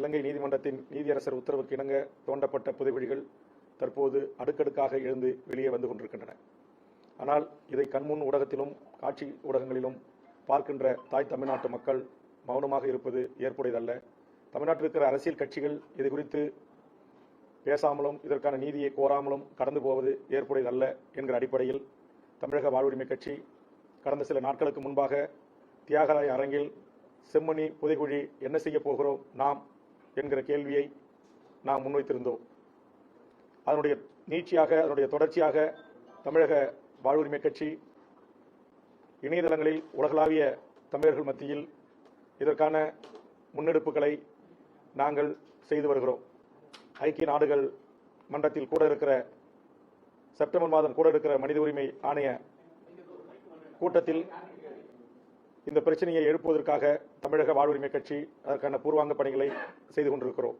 இலங்கை நீதிமன்றத்தின் நீதியரசர் உத்தரவுக்கு இணங்க தோண்டப்பட்ட புதைகுழிகள் தற்போது அடுக்கடுக்காக எழுந்து வெளியே வந்து கொண்டிருக்கின்றன. ஆனால் இதை கண்முன் ஊடகத்திலும் காட்சி ஊடகங்களிலும் பார்க்கின்ற தாய் தமிழ்நாட்டு மக்கள் மௌனமாக இருப்பது ஏற்புடையதல்ல. தமிழ்நாட்டில் இருக்கிற அரசியல் கட்சிகள் இது குறித்து பேசாமலும் இதற்கான நீதியை கோராமலும் கடந்து போவது ஏற்புடையதல்ல என்கிற அடிப்படையில் தமிழக வாழ்வுரிமை கட்சி கடந்த சில நாட்களுக்கு முன்பாக தியாகராய அரங்கில் செம்மணி புதைகுழி என்ன செய்ய போகிறோம் நாம் என்கிற கேள்வியை நாம் முன்வைத்திருந்தோம். அதனுடைய நீட்சியாக அதனுடைய தொடர்ச்சியாக தமிழக வாழ்வுரிமை கட்சி இணையதளங்களில் உலகளாவிய தமிழர்கள் மத்தியில் இதற்கான முன்னெடுப்புகளை நாங்கள் செய்து வருகிறோம். ஐக்கிய நாடுகள் மன்றத்தில் கூட இருக்கிற செப்டம்பர் மாதம் கூட இருக்கிற மனித உரிமை ஆணைய கூட்டத்தில் இந்த பிரச்சனையை எழுப்புவதற்காக தமிழக வாழ்வுரிமை கட்சி அதற்கான பூர்வாங்க பணிகளை செய்து கொண்டிருக்கிறோம்.